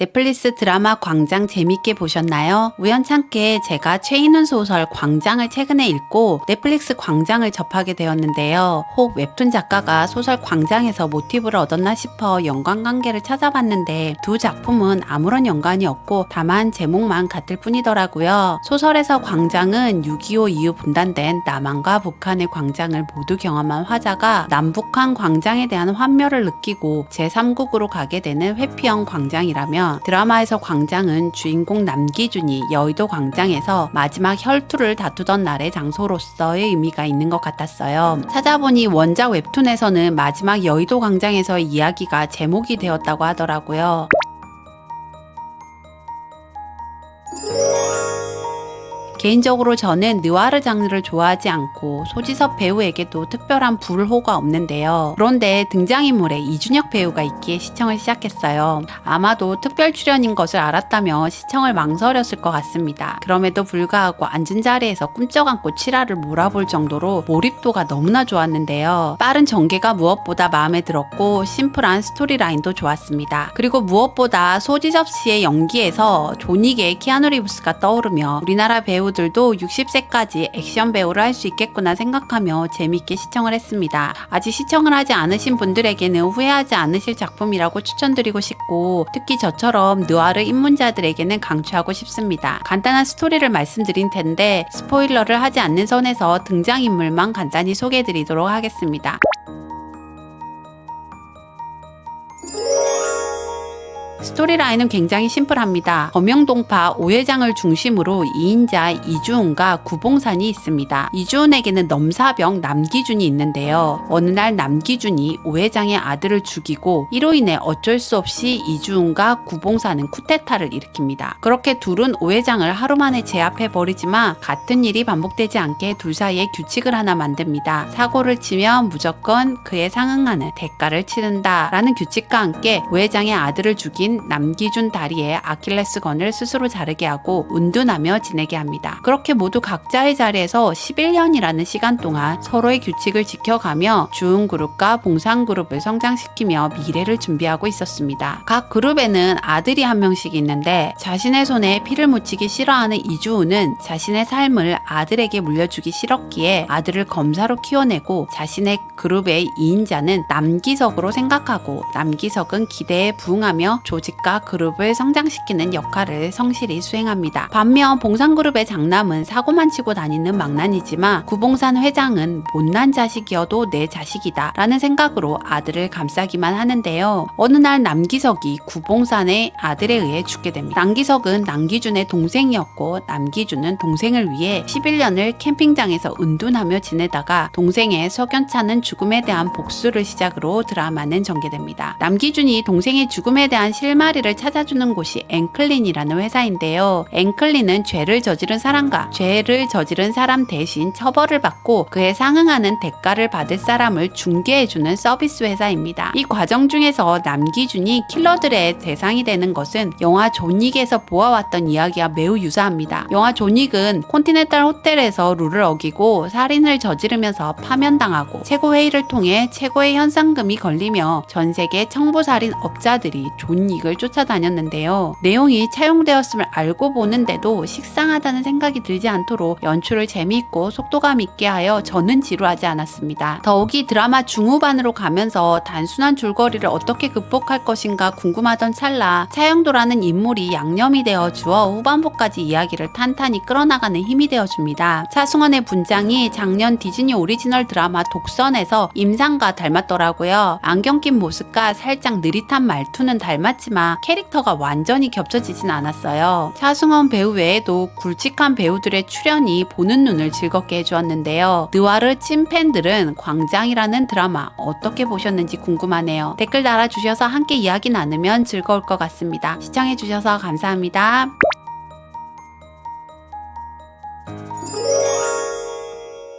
넷플릭스 드라마 광장 재밌게 보셨나요? 우연찮게 제가 최인훈 소설 광장을 최근에 읽고 넷플릭스 광장을 접하게 되었는데요. 혹 웹툰 작가가 소설 광장에서 모티브를 얻었나 싶어 연관관계를 찾아봤는데 두 작품은 아무런 연관이 없고 다만 제목만 같을 뿐이더라고요. 소설에서 광장은 6.25 이후 분단된 남한과 북한의 광장을 모두 경험한 화자가 남북한 광장에 대한 환멸을 느끼고 제3국으로 가게 되는 회피형 광장이라 며 드라마에서 광장은 주인공 남기준이 여의도 광장에서 마지막 혈투를 다투던 날의 장소로서의 의미가 있는 것 같았어요. 찾아보니 원작 웹툰에서는 마지막 여의도 광장에서의 이야기가 제목이 되었다고 하더라고요. 개인적으로 저는 느와르 장르를 좋아하지 않고 소지섭 배우에게도 특별한 불호가 없는데요. 그런데 등장인물에 이준혁 배우가 있기에 시청을 시작했어요. 아마도 특별 출연인 것을 알았다며 시청을 망설였을 것 같습니다. 그럼에도 불구하고 앉은 자리에서 꿈쩍 안고 칠화를 몰아볼 정도로 몰입도가 너무나 좋았는데요. 빠른 전개가 무엇보다 마음에 들었고 심플한 스토리라인도 좋았습니다. 그리고 무엇보다 소지섭 씨의 연기에서 조닉의 키아누 리브스가 떠오르며 우리나라 배우 배우들도 60세까지 액션 배우를 할 수 있겠구나 생각하며 재밌게 시청을 했습니다. 아직 시청을 하지 않으신 분들에게는 후회하지 않으실 작품이라고 추천드리고 싶고 특히 저처럼 느와르 입문자들에게는 강추하고 싶습니다. 간단한 스토리를 말씀드린 텐데 스포일러를 하지 않는 선에서 등장인물만 간단히 소개해드리도록 하겠습니다. 스토리라인은 굉장히 심플합니다. 범영동파 오회장을 중심으로 2인자 이주훈과 구봉산이 있습니다. 이주훈에게는 넘사병 남기준이 있는데요. 어느 날 남기준이 오회장의 아들을 죽이고 이로 인해 어쩔 수 없이 이주훈과 구봉산은 쿠데타를 일으킵니다. 그렇게 둘은 오회장을 하루 만에 제압해 버리지만 같은 일이 반복되지 않게 둘 사이에 규칙을 하나 만듭니다. 사고를 치면 무조건 그에 상응하는 대가를 치른다 라는 규칙과 함께 오회장의 아들을 죽인 남기준 다리에 아킬레스건을 스스로 자르게 하고 운둔하며 지내게 합니다. 그렇게 모두 각자의 자리에서 11년이라는 시간 동안 서로의 규칙을 지켜가며 주은 그룹과 봉상 그룹을 성장시키며 미래를 준비하고 있었습니다. 각 그룹에는 아들이 한 명씩 있는데 자신의 손에 피를 묻히기 싫어하는 이주우는 자신의 삶을 아들에게 물려주기 싫었기에 아들을 검사로 키워내고 자신의 그룹의 2인자는 남기석으로 생각하고 남기석은 기대에 부응하며 조 직과 그룹을 성장시키는 역할을 성실히 수행합니다. 반면 봉산그룹의 장남은 사고만 치고 다니는 망난이지만 구봉산 회장은 못난 자식이어도 내 자식이다 라는 생각으로 아들을 감싸기만 하는데요. 어느 날 남기석이 구봉산의 아들에 의해 죽게 됩니다. 남기석은 남기준의 동생이었고 남기준은 동생을 위해 11년을 캠핑장에서 은둔하며 지내다가 동생의 석연찮은 죽음에 대한 복수를 시작으로 드라마는 전개됩니다. 남기준이 동생의 죽음에 대한 실 마리를 찾아주는 곳이 앵클린이라는 회사인데요. 앵클린은 죄를 저지른 사람과 죄를 저지른 사람 대신 처벌을 받고 그에 상응하는 대가를 받을 사람을 중개해주는 서비스 회사입니다. 이 과정 중에서 남기준이 킬러들의 대상이 되는 것은 영화 존윅에서 보아왔던 이야기와 매우 유사합니다. 영화 존윅은 콘티넨탈 호텔에서 룰을 어기고 살인을 저지르면서 파면당하고 최고회의를 통해 최고의 현상금이 걸리며 전 세계 청부살인 업자들이 존윅 을 쫓아다녔는데요. 내용이 차용되었음을 알고 보는데도 식상하다는 생각이 들지 않도록 연출을 재미있고 속도감 있게 하여 저는 지루하지 않았습니다. 더욱이 드라마 중후반으로 가면서 단순한 줄거리를 어떻게 극복할 것인가 궁금하던 찰나 차영도라는 인물이 양념이 되어 주어 후반부까지 이야기를 탄탄히 끌어나가는 힘이 되어줍니다. 차승원의 분장이 작년 디즈니 오리지널 드라마 독선에서 임상과 닮았더라고요. 안경 낀 모습과 살짝 느릿한 말투는 닮 았지만 캐릭터가 완전히 겹쳐지진 않았어요. 차승원 배우 외에도 굵직한 배우들의 출연이 보는 눈을 즐겁게 해주었는데요. 느와르 찐팬들은 광장이라는 드라마 어떻게 보셨는지 궁금하네요. 댓글 달아주셔서 함께 이야기 나누면 즐거울 것 같습니다. 시청해주셔서 감사합니다.